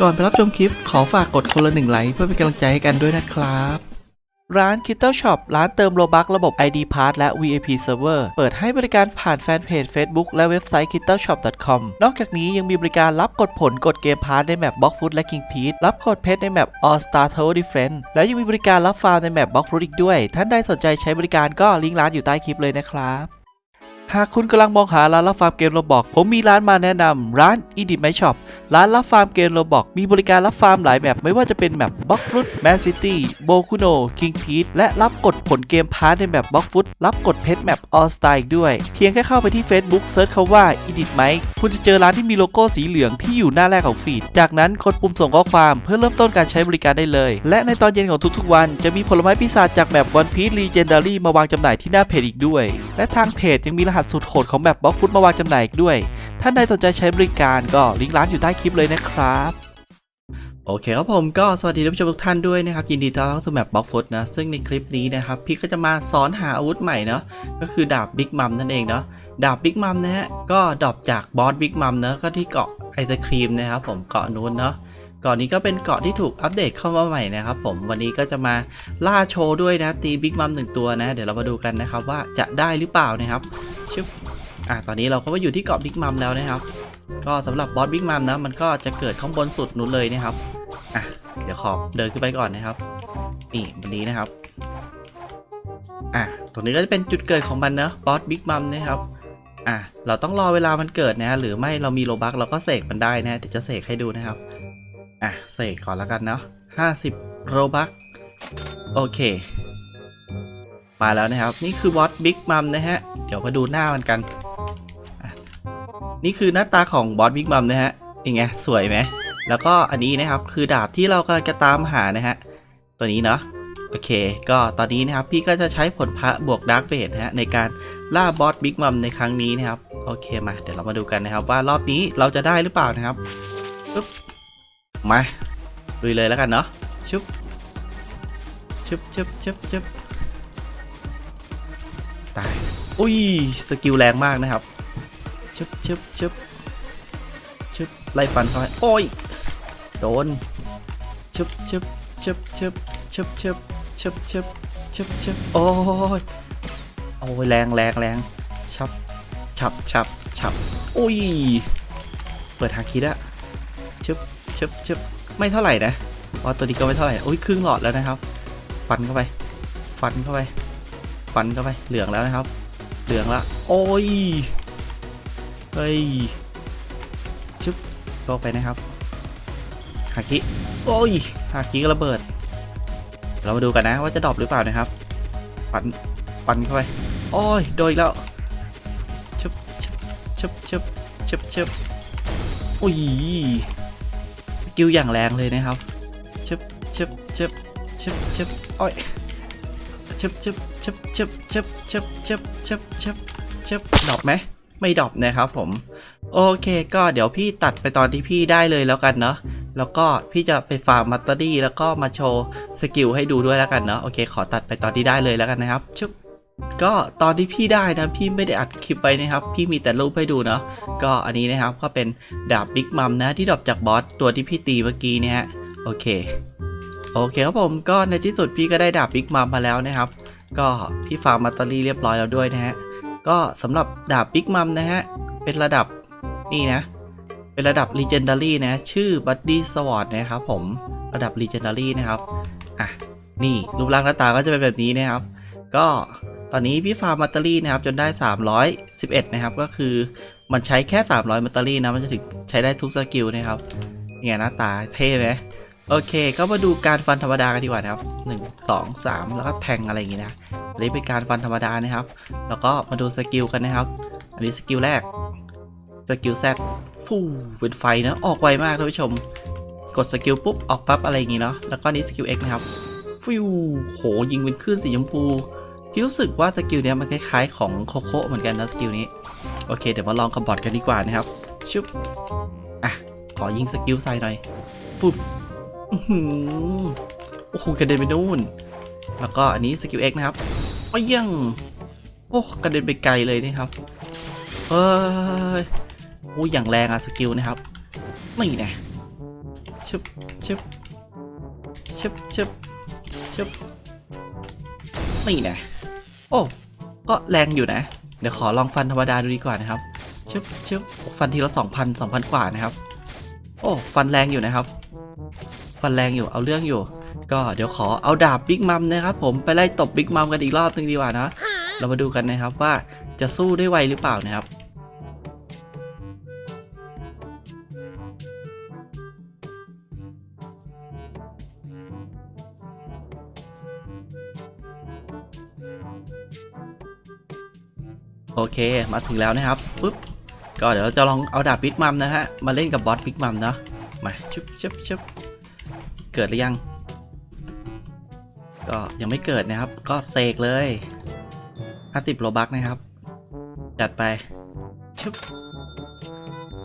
ก่อนไปรับชมคลิปขอฝากกดคนละหนึ่งไลค์เพื่อเป็นกำลังใจให้กันด้วยนะครับ ร้าน k i t t l e Shop ร้านเติมโลบักระบบ ID Pass และ VIP Server เปิดให้บริการผ่านแฟนเพจ Facebook และเว็บไซต์ k i t t l e Shop com นอกจากนี้ยังมีบริการรับกดผลกดเกมพาร์ทในแมป Block Food และ King p e a c รับกดเพชรในแมป All Star Tower Defense และยังมีบริการรับฟาร์มในแมป Block Fruit อีกด้วย ท่านใดสนใจใช้บริการก็ลิงก์ร้านอยู่ใต้คลิปเลยนะครับ หากคุณกำลังมองหาร้านรับฟาร์มเกมโรบอกผมมีร้านมาแนะนำร้าน e d i t My Shop ร้านรับฟาร์มเกมโรบอกมีบริการรับฟาร์มหลายแบบไม่ว่าจะเป็นแบบบล็อกฟุตแมนซิตี้โบคุโนคิงพีทและรับกดผลเกมพาร์ทในแบบบล็อกฟุตรับกดเพชรแมปออสไตล์ด้วย เพียงแค่เข้าไปที่ Facebook เซิร์ชคำว่า e d i t My คุณจะเจอร้านที่มีโลโก้สีเหลืองที่อยู่หน้าแรกของฟีด จากนั้นกดปุ่มส่งข้อความเพื่อเริ่มต้นการใช้บริการได้เลย และในตอนเย็นของทุกๆ วันจะมีผลไม้ปีศาจจากแบบวันพีซรีเจนดารี่มาวางจำหน่ายที่หน้าเพจอีกด้วย และทางเพจยังมีรหัสสุดโหดของแบบบล็อกฟุตมาวางจำหน่ายอีกด้วย ท่านใดสนใจใช้บริการก็ลิงก์ร้านอยู่ใต้คลิปเลยนะครับโอเคครับผมก็สวัสดีท่านผู้ชมทุกท่านด้วยนะครับ ยินดีต้อนรับสู่แมปบล็อกฟุตนะ ซึ่งในคลิปนี้นะครับ พี่ก็จะมาสอนหาอาวุธใหม่เนาะก็คือดาบบิ๊กมัมนั่นเองเนาะดาบบิ๊กมัมนะฮะก็ดรอปจากบอสบิ๊กมัมเนาะก็ที่เกาะไอศครีมนะครับผมเกาะนู้นเนาะ กาะนี้ก็เป็นเกาะที่ถูกอัปเดตเข้ามาใหม่นะครับผมวันนี้ก็จะมาล่าโชว์ด้วยนะตีบิ๊กมัมหนึ่งตัวนะ เดี๋ยวเรามาดูกันนะครับว่าจะได้หรือเปล่านะครับชึบอะตอนนี้เราก็มาอยู่ที่เกาะบิ๊กมัมแล้วนะครับ ก็สำหรับบอสบิ๊กมัมนะมันก็จะเกิดข้างบนสุดนู้นเลยนะครับอะเดี๋ยวขอเดินขึ้นไปก่อนนะครับนี่วันนี้นะครับอะตรงนี้ก็จะเป็นจุดเกิดของมันเนอะบอสบิ๊กมัมนะครับอะเราต้องรอเวลามันเกิดนะหรือไม่เรามีโลบักเราก็เสกมันได้นะเดี๋ยวจะเสกให้ดูนะครับ อะเสกก่อนแล้วกันเนาะห้าสิบโลบักโอเคมาแล้วนะครับ นี่คือบอสบิ๊กมัมนะฮะ เดี๋ยวมาดูหน้ามันกัน นี่คือหน้าตาของบอสบิ๊กมัมนะฮะยังไงสวยไหมแล้วก็อันนี้นะครับคือดาบที่เรากำลังจะตามหานะฮะ ตัวนี้เนาะโอเค ก็ตอนนี้นะครับพี่ก็จะใช้ผลพระบวกดาร์กเบดนะฮะในการล่าบอสบิ๊กมัมในครั้งนี้นะครับ โอเคมา เดี๋ยวเรามาดูกันนะครับว่ารอบนี้เราจะได้หรือเปล่านะครับปึ๊บ มาลุยเลยแล้วกันเนาะชุบชุบชุบชุบชุบตาย อุ้ย สกิลแรงมากนะครับชุบชุบชุบชุบไล่ฟันเขาให้โอ้ย โดนชุบชุบชุบชุบชุบชุบชึบชึบชึบชึบโอ้ย โอ้ย แรงแรงแรงชับฉับฉับฉับอุ้ย เปิดฮาคิดอะชึบ ชึบชึบไม่เท่าไหร่นะว่าตัวนี้ก็ไม่เท่าไหร่อุ้ยครึ่งหลอดแล้วนะครับ ฟันเข้าไป ฟันเข้าไป ฟันเข้าไป เหลืองแล้วนะครับ เหลืองละ โอ้ย เฮ้ย ชึบลงไปนะครับ ฮาคิโอ้ย ฮาคิก็ระเบิด เรามาดูกันนะว่าจะดรอปหรือเปล่านะครับ ปัน ปันเข้าไป โอ้ย โดนอีกแล้วชึบชึบชึบชึบชึบชึบอุ้ย กิลอย่างแรงเลยนะครับชึบชึบชึบชึบชึบอ้ยชึบชึบชึบชึบชึบชึบชึบชึบชึบชึบดรอปไหมไม่ดรอปนะครับผม โอเคก็เดี๋ยวพี่ตัดไปตอนที่พี่ได้เลยแล้วกันเนาะแล้วก็พี่จะไปฟาร์มมัตเตอรี่แล้วก็มาโชว์สกิลให้ดูด้วยแล้วกันเนาะโอเค ขอตัดไปตอนที่ได้เลยแล้วกันนะครับชุบ ก็ตอนที่พี่ได้นะพี่ไม่ได้อัดคลิปไปนะครับ พี่มีแต่รูปให้ดูเนาะก็อันนี้นะครับก็เป็นดาบบิ๊กมัมนะที่ดรอปจากบอสตัวที่พี่ตีเมื่อกี้เนี่ยฮะโอเคโอเคครับผมก็ในที่สุดพี่ก็ได้ดาบบิ๊กมัมมาแล้วนะครับ ก็พี่ฟาร์มมัตเตอรี่เรียบร้อยแล้วด้วยนะฮะก็สำหรับดาบบิ๊กมัมนะฮะเป็นระดับนี่นะ เป็นระดับ Legendary นะ ชื่อ Buddy Sword นะครับผมระดับ Legendary นะครับอะนี่รูปร่างหน้าตาก็จะเป็นแบบนี้นะครับ ก็ ตอนนี้พี่ฟาร์มมัตเตอรี่นะครับจนได้ 311 นะครับ ก็คือมันใช้แค่ 300มัตเตอรี่นะมันจะถึงใช้ได้ทุกสกิลนะครับนี่ไงหน้าตาเท่ไหมโอเค ก็มาดูการฟันธรรมดากันดีกว่านะครับ 1 2 3 แล้วก็แทงอะไรอย่างงี้นะอันนี้เป็นการฟันธรรมดานะครับ แล้วก็มาดูสกิลกันนะครับ อันนี้สกิลแรกสกิลแซดฟูเป็นไฟนะออกไวมากท่านผู้ชม กดสกิลปุ๊บออกปั๊บอะไรอย่างงี้เนาะแล้วก็นี้สกิล X นะครับฟิวโหยิงเป็นคลื่นสีชมพู พี่รู้สึกว่าสกิลเนี้ยมันคล้ายๆของโคโค่เหมือนกันนะสกิลนี้ โอเค เดี๋ยวมาลองกับบอทกันดีกว่านะครับ ชุบ อะ ขอยิงสกิลใส่หน่อย ฟุบโอ้โหกระเด็นไปนู่น แล้วก็อันนี้สกิล X นะครับโอ้ยัง โอ้กระเด็นไปไกลเลยนะครับ เอ้ยโอ้ยอย่างแรงอะสกิลนะครับนี่นะชึบชึบชึบชึบชึบนี่นะ อ้ก็แรงอยู่นะ เดี๋ยวขอลองฟันธรรมดาดูดีกว่านะครับชึบชึบฟันทีละสองพันสองพันกว่านะครับ โอ้ฟันแรงอยู่นะครับ ฟันแรงอยู่เอาเรื่องอยู่ ก็เดี๋ยวขอเอาดาบบิ๊กมัมนะครับผมไปไล่ตบบิ๊กมัมกันอีกรอบหนึงดีกว่านะ เรามาดูกันนะครับว่าจะสู้ได้ไวหรือเปล่านะครับ โอเคมาถึงแล้วนะครับปุ๊บก็เดี๋ยวเราจะลองเอาดาบบิ๊กมัมนะฮะมาเล่นกับบอสบิ๊กมัมเนาะมาชุบชุบชุบเกิดหรือยัง ก็ยังไม่เกิดนะครับ ก็เสกเลย 50โลบักนะครับ จัดไปชุบ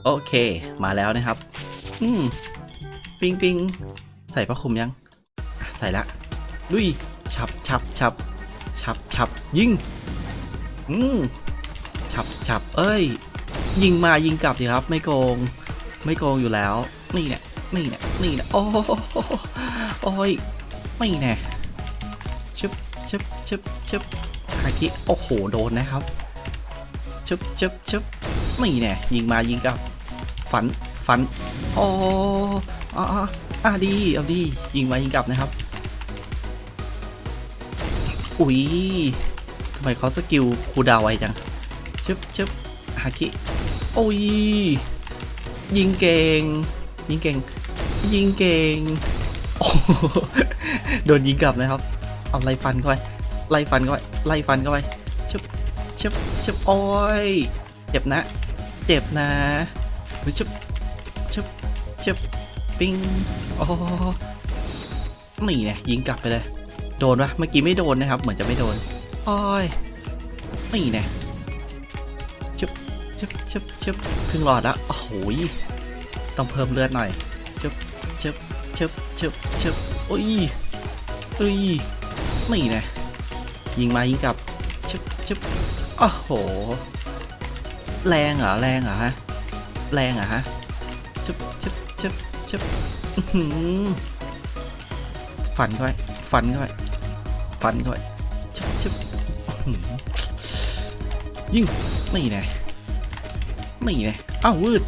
โอเคมาแล้วนะครับ อืมปิงปิงใส่ผ้าคลุมยัง ใส่ละลุยฉับฉับฉับฉับฉับยิง อืม ฉับฉับเอ้ย ยิงมายิงกลับดีครับ ไม่โกง ไม่โกงอยู่แล้ว นี่เนี่ยนี่เนี่ยนี่เนี่ยโอ้โอ้ยไม่แน่ชึบชึบชึบชึบฮาคิโอ้โหโดนนะครับชึบชึบชึบนี่แน่ยิงมายิงกลับ ฝันฝันโอ้อ่าอ่าอ่าดีเอาดียิงมายิงกลับนะครับอุ๊ยทำไมเขาสกิลคูดาวไวจัง ชึบชึบฮาคิโอ้ยยิงเก่ง ยิงเก่ง ยิงเก่ง โอ้โหโดนยิงกลับนะครับ เอาไล่ฟันเข้าไป ไล่ฟันเข้าไป ไล่ฟันเข้าไปชึบชึบชึบโอ้ย เจ็บนะ เจ็บนะเฮ้ยชึบชึบชึบปิ้งโอ้นี่เนี่ยยิงกลับไปเลย โดนปะเมื่อกี้ไม่โดนนะครับ เหมือนจะไม่โดน โอ้ยนี่เนี่ย ชึบชึบชึบครึ่งหลอดและโอ้โหต้องเพิ่มเลือดหน่อยชึบชึบชึบชึบชึบโอ้ยเอ้ยนี่นะยิงมายิงกลับชึบชึบโอ้โห แรงเหรอแรงเหรอฮะแรงเหรอฮะชึบชึบชึบชึบอื้อหือฟันเข้าไปฟันเข้าไปฟันเข้าไปชึบชึบยิงนี่ไง นี่ไงอ้าววืด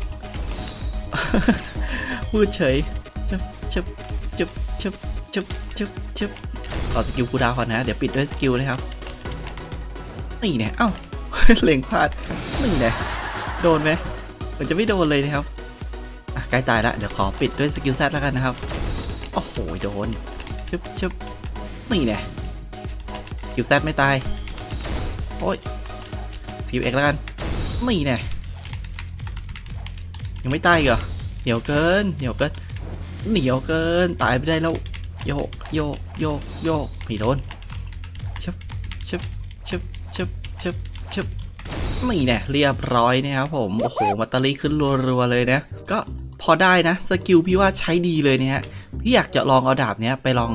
วืดเฉยชึบชึบชึบชึบชึบชึบชึบต่อสกิลคูดาวก่อนนะ เดี๋ยวปิดด้วยสกิลนะครับ นี่ไงเอ้าเล็งพลาดนี่ไงโดนไหมมันจะไม่โดนเลยนะครับอะใกล้ตายละเดี๋ยวขอปิดด้วยสกิลแซดแล้วกันนะครับ โอ้โหโดนชึบชึบนี่ไงสกิลแซดไม่ตาย โอ้ยสกิลเอ็กแล้วกันนี่ไงยั ยังไม่ตายเหรอเหนียวเกินเหนียวเกินเหนียวเกินตายไม่ได้แล้วโยกโยกโยกโยกนี่โดนชึบชึบชึบชึบชึบชึบนี่แน่เรียบร้อยนะครับผมโอ้โหมัตเตอรี่ขึ้นรัวๆเลยนะ ก็พอได้นะสกิลพี่ว่าใช้ดีเลยเนี่ยพี่อยากจะลองเอาดาบเนี้ยไปลอง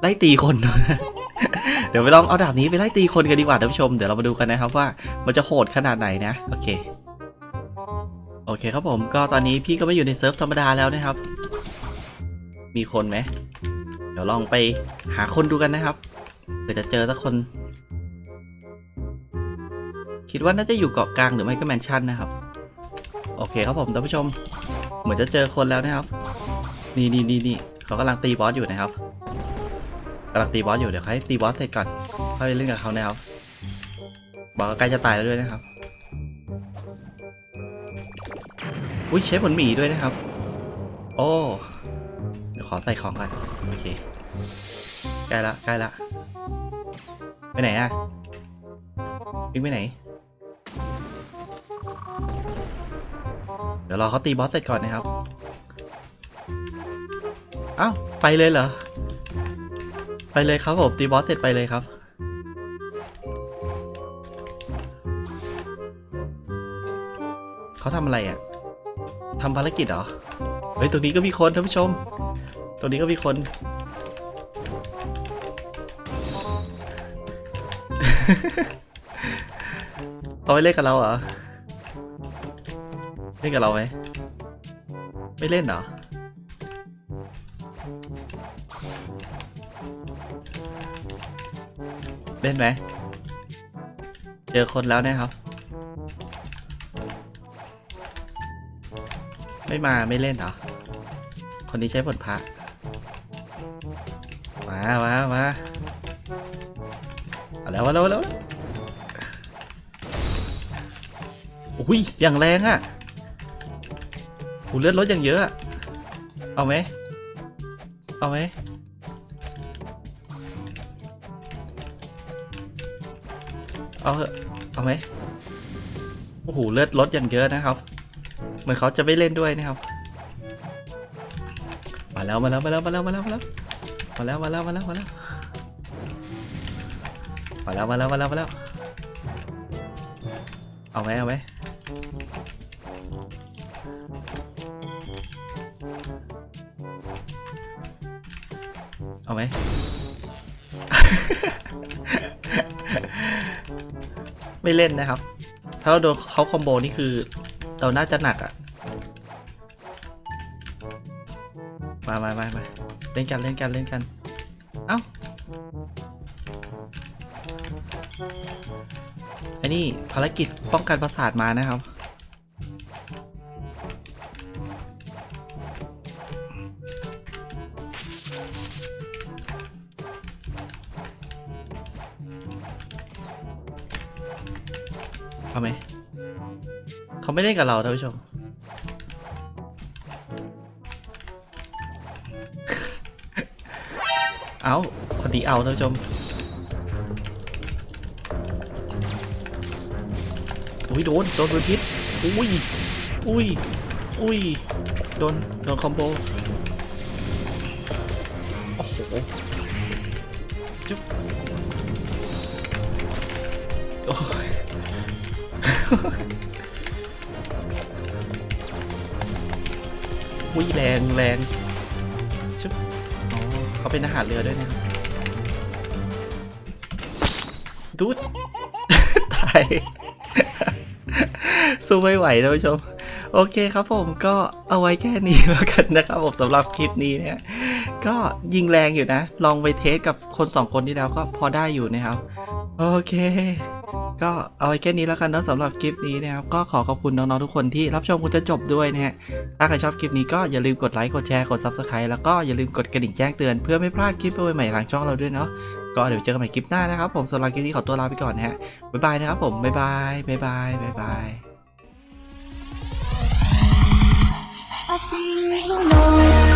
ไล่ตีคนเดี๋ยวไปลองเอาดาบนี้ไปไล่ตีคนกันดีกว่าท่านผู้ชมเดี๋ยวเรามาดูกันนะครับว่ามันจะโหดขนาดไหนนะโอเค โอเคครับผมก็ตอนนี้พี่ก็ไม่อยู่ในเซิร์ฟธรรมดาแล้วนะครับ มีคนไหมเดี๋ยวลองไปหาคนดูกันนะครับเผื่อจะเจอสักคน คิดว่าน่าจะอยู่เกาะกลางหรือไม่ก็แมนชั่นนะครับ โอเคครับผมท่านผู้ชม เหมือนจะเจอคนแล้วนะครับ นี่นี่นี่นี่เขากำลังตีบอสอยู่นะครับกำลังตีบอสอยู่เดี๋ยวให้ตีบอสเสร็จก่อนค่อยเล่นกับเขานะครับบอกว่าใกล้จะตายแล้วด้วยนะครับ อุ้ยใช้ผลหมีด้วยนะครับ โอ้เดี๋ยวขอใส่ของก่อนโอเคใกล้ละใกล้ละไปไหนอะวิ่งไปไหน เดี๋ยวรอเขาตีบอสเสร็จก่อนนะครับเอ้าไปเลยเหรอ ไปเลยครับผมตีบอสเสร็จไปเลยครับเขาทำอะไรอะ่ะ ทำภารกิจเหรอ เฮ้ยตรงนี้ก็มีคนท่านผู้ชม ตรงนี้ก็มีคน เขาไม่เล่นกับเราเหรอ เล่นกับเราไหม ไม่เล่นเหรอ เล่นไหม เจอคนแล้วนะครับ ไม่มาไม่เล่นเหรอ คนนี้ใช้ผลพระมามามาเอาแล้วมาแล้วมาแล้วอุ้ยอย่างแรงอะ่ะหูเลือดลดอย่างเยอะอะเอาไหมเอาไหมเอาเอะเอาไหมโอ้โหเลือดลดอย่างเยอะนะครับ มือนเขาจะไม่เล่นด้วยนะครับมาแล้วมาแล้วมาแล้วมาแล้วมาแล้วมาแล้วมาแล้วมาแล้วมาแล้วมาแล้วมาแล้วมาแล้วมาแล้วมาแล้วมาแล้วเอาไหมเอาไหมเอาไหมไม่เล่นนะครับ ถ้าเราโดนเขาคอมโบนี่คือ เราน่าจะหนักอะมามามามาเล่นกันเล่นกันเล่นกัน เอ้าอ้นี่ภารกิจป้องกันประสาทมานะครับ เอาไหม เขาไม่เล่นกับเราท่านผู้ชม เอาคนนี้เอาท่านผู้ชมอุ้ยโดน โดนโดนพิษอุ้ย อุ้ย อุ้ย โดน โดนคอมโบ โอ้โหจุ๊บโอ้ย อุ้ยแรงแรงชึบอ๋อเขาเป็นอาหารเรือด้วยนะครับดูด ตาย สู้ไม่ไหวท่านผู้ชม โอเคครับผมก็เอาไว้แค่นี้แล้วกันนะครับผมสำหรับคลิปนี้เนี่ยก็ยิงแรงอยู่นะ ลองไปเทสกับคนสองคนที่แล้วก็พอได้อยู่นะครับ โอเค ก็เอาไว้แค่นี้แล้วกันนะสำหรับคลิปนี้นะครับ ก็ขอขอบคุณน้องๆทุกคนที่รับชมกันจนจบด้วยนะฮะ ถ้าใครชอบคลิปนี้ก็อย่าลืมกดไลค์ กดแชร์ กด Subscribe แล้วก็อย่าลืมกดกระดิ่งแจ้งเตือนเพื่อไม่พลาดคลิปใหม่ๆหลังช่องเราด้วยเนาะ ก็เดี๋ยวเจอกันใหม่คลิปหน้านะครับผมสำหรับคลิปนี้ขอตัวลาไปก่อนนะฮะ บ๊ายบายนะครับผม บ๊ายบาย บ๊ายบาย บ๊ายบาย I think we'll know.